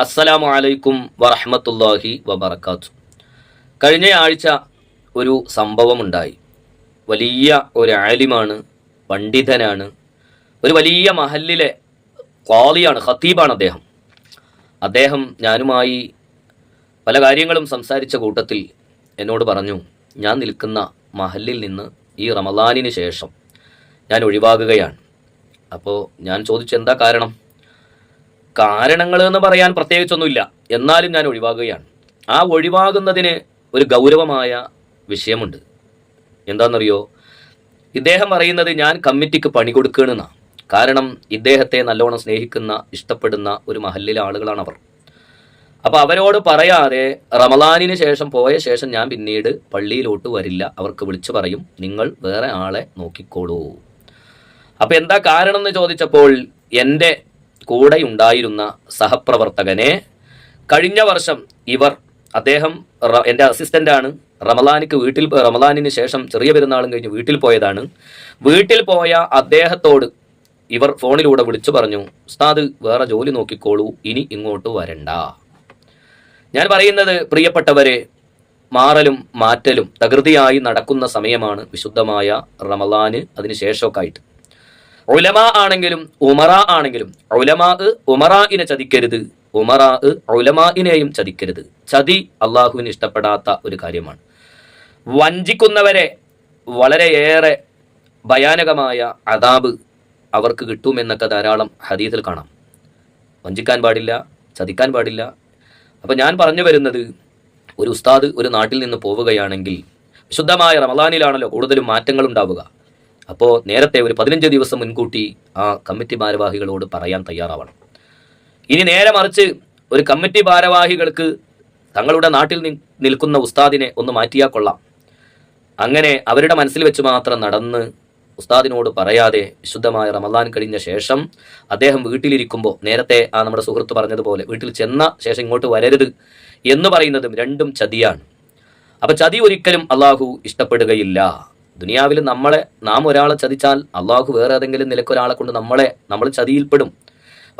അസ്സലാമു അലൈക്കും വറഹമത്തല്ലാഹി വബർക്കാത്തു കഴിഞ്ഞ ആഴ്ച ഒരു സംഭവമുണ്ടായി. വലിയ ഒരു ആലിമാണ് പണ്ഡിതനാണ് ഒരു വലിയ മഹല്ലിലെ ക്വാളിയാണ് ഖത്തീബാണ് അദ്ദേഹം. അദ്ദേഹം ഞാനുമായി പല കാര്യങ്ങളും സംസാരിച്ച കൂട്ടത്തിൽ എന്നോട് പറഞ്ഞു ഞാൻ നിൽക്കുന്ന മഹല്ലിൽ നിന്ന് ഈ റമദാനിന് ശേഷം ഞാൻ ഒഴിവാകുകയാണ്. അപ്പോൾ ഞാൻ ചോദിച്ചു എന്താ കാരണം? കാരണങ്ങൾ എന്ന് പറയാൻ പ്രത്യേകിച്ചൊന്നുമില്ല. എന്നാലും ഞാൻ ഒഴിവാകുകയാണ്. ആ ഒഴിവാകുന്നതിന് ഒരു ഗൗരവമായ വിഷയമുണ്ട്. എന്താണെന്നറിയോ? ഇദ്ദേഹം പറയുന്നത് ഞാൻ കമ്മിറ്റിക്ക് പണി കൊടുക്കണമെന്നാണ് കാരണം ഇദ്ദേഹത്തെ നല്ലോണം സ്നേഹിക്കുന്ന ഇഷ്ടപ്പെടുന്ന ഒരു മഹല്ലിലെ ആളുകളാണ് അവർ. അപ്പോൾ അവരോട് പറയാതെ റമദാനിന് ശേഷം പോയ ശേഷം ഞാൻ പിന്നീട് പള്ളിയിലോട്ട് വരില്ല. അവർക്ക് വിളിച്ചു പറയും നിങ്ങൾ വേറെ ആളെ നോക്കിക്കോളൂ. അപ്പോൾ എന്താ കാരണം എന്ന് ചോദിച്ചപ്പോൾ എന്റെ കൂടെ ഉണ്ടായിരുന്ന സഹപ്രവർത്തകനെ കഴിഞ്ഞ വർഷം ഇവർ അദ്ദേഹം എന്റെ അസിസ്റ്റന്റാണ് റമലാനിക്ക് വീട്ടിൽ റമലാനിന് ശേഷം ചെറിയ പെരുന്നാളും കഴിഞ്ഞ് വീട്ടിൽ പോയതാണ്. വീട്ടിൽ പോയ അദ്ദേഹത്തോട് ഇവർ ഫോണിലൂടെ വിളിച്ചു പറഞ്ഞു ഉസ്താദ് വേറെ ജോലി നോക്കിക്കോളൂ ഇനി ഇങ്ങോട്ട് വരണ്ട. ഞാൻ പറയുന്നത് പ്രിയപ്പെട്ടവരെ മാറലും മാറ്റലും തകൃതിയായി നടക്കുന്ന സമയമാണ് വിശുദ്ധമായ റമലാന് അതിന് ശേഷമൊക്കെ ആയിട്ട്. ഉലമ ആണെങ്കിലും ഉമറ ആണെങ്കിലും ഉലമാ ഉമറായിനെ ചതിക്കരുത്. ഉമറാ ഉലമായിനെയും ചതിക്കരുത്. ചതി അള്ളാഹുവിന് ഇഷ്ടപ്പെടാത്ത ഒരു കാര്യമാണ്. വഞ്ചിക്കുന്നവരെ വളരെയേറെ ഭയാനകമായ അതാബ് അവർക്ക് കിട്ടുമെന്നൊക്കെ ധാരാളം ഹദീസിൽ കാണാം. വഞ്ചിക്കാൻ പാടില്ല ചതിക്കാൻ പാടില്ല. അപ്പം ഞാൻ പറഞ്ഞു വരുന്നത് ഒരു ഉസ്താദ് ഒരു നാട്ടിൽ നിന്ന് പോവുകയാണെങ്കിൽ വിശുദ്ധമായ റമദാനിലാണല്ലോ കൂടുതലും മാറ്റങ്ങൾ ഉണ്ടാവുക അപ്പോൾ നേരത്തെ ഒരു പതിനഞ്ച് ദിവസം മുൻകൂട്ടി ആ കമ്മിറ്റി ഭാരവാഹികളോട് പറയാൻ തയ്യാറാവണം. ഇനി നേരെ മറിച്ച് ഒരു കമ്മിറ്റി ഭാരവാഹികൾക്ക് തങ്ങളുടെ നാട്ടിൽ നിൽക്കുന്ന ഉസ്താദിനെ ഒന്ന് മാറ്റിയാൽ കൊള്ളാം. അങ്ങനെ അവരുടെ മനസ്സിൽ വെച്ച് മാത്രം നടന്ന് ഉസ്താദിനോട് പറയാതെ വിശുദ്ധമായ റമദാൻ കഴിഞ്ഞ ശേഷം അദ്ദേഹം വീട്ടിലിരിക്കുമ്പോൾ നേരത്തെ ആ നമ്മുടെ സുഹൃത്ത് പറഞ്ഞതുപോലെ വീട്ടിൽ ചെന്ന ശേഷം ഇങ്ങോട്ട് വരരുത് എന്ന് പറയുന്നതും രണ്ടും ചതിയാണ്. അപ്പൊ ചതി ഒരിക്കലും അള്ളാഹു ഇഷ്ടപ്പെടുകയില്ല. ദുനിയാവിൽ നമ്മളെ നാം ഒരാളെ ചതിച്ചാൽ അള്ളാഹു വേറെ ഏതെങ്കിലും നിലക്കൊരാളെ കൊണ്ട് നമ്മളെ നമ്മൾ ചതിയിൽപ്പെടും.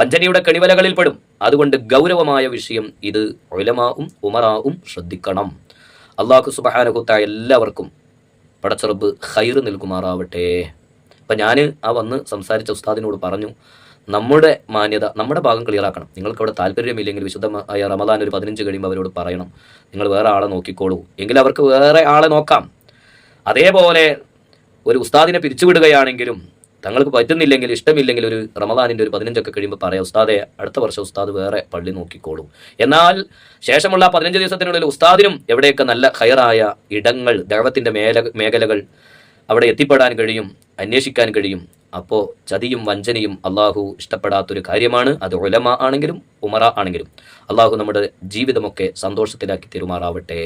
വഞ്ചനയുടെ കെണിവലകളിൽപ്പെടും. അതുകൊണ്ട് ഗൗരവമായ വിഷയം ഇത്. ഒലമാവും ഉമറാവും ശ്രദ്ധിക്കണം. അള്ളാഹു സുബഹാനകുത്ത എല്ലാവർക്കും പടച്ചെറുപ്പ് ഹൈർ നൽകുമാറാവട്ടെ. അപ്പം ഞാൻ ആ വന്ന് സംസാരിച്ച ഉസ്താദിനോട് പറഞ്ഞു നമ്മുടെ മാന്യത നമ്മുടെ ഭാഗം ക്ലിയറാക്കണം നിങ്ങൾക്ക് അവിടെ താല്പര്യമില്ലെങ്കിൽ വിശുദ്ധമായ റമദാൻ ഒരു പതിനഞ്ച് കഴിയുമ്പോൾ അവരോട് പറയണം. നിങ്ങൾ വേറെ ആളെ നോക്കിക്കോളൂ. എങ്കിൽ അവർക്ക് വേറെ ആളെ നോക്കാം. അതേപോലെ ഒരു ഉസ്താദിനെ പിരിച്ചുവിടുകയാണെങ്കിലും തങ്ങൾക്ക് പറ്റുന്നില്ലെങ്കിൽ ഇഷ്ടമില്ലെങ്കിൽ ഒരു റമദാനിന്റെ ഒരു പതിനഞ്ചൊക്കെ കഴിയുമ്പോൾ പറയാം ഉസ്താദെ അടുത്ത വർഷം ഉസ്താദ് വേറെ പള്ളി നോക്കിക്കോളും. എന്നാൽ ശേഷമുള്ള പതിനഞ്ച് ദിവസത്തിനുള്ളിൽ ഉസ്താദിനും എവിടെയൊക്കെ നല്ല ഹയറായ ഇടങ്ങൾ ദൈവത്തിന്റെ മേല മേഖലകൾ അവിടെ എത്തിപ്പെടാൻ കഴിയും അന്വേഷിക്കാൻ കഴിയും അപ്പോൾ ചതിയും വഞ്ചനയും അള്ളാഹു ഇഷ്ടപ്പെടാത്തൊരു കാര്യമാണ്. അത് ഒലമ ആണെങ്കിലും ഉമറ ആണെങ്കിലും. അള്ളാഹു നമ്മുടെ ജീവിതമൊക്കെ സന്തോഷത്തിലാക്കി തെരുമാറാവട്ടെ.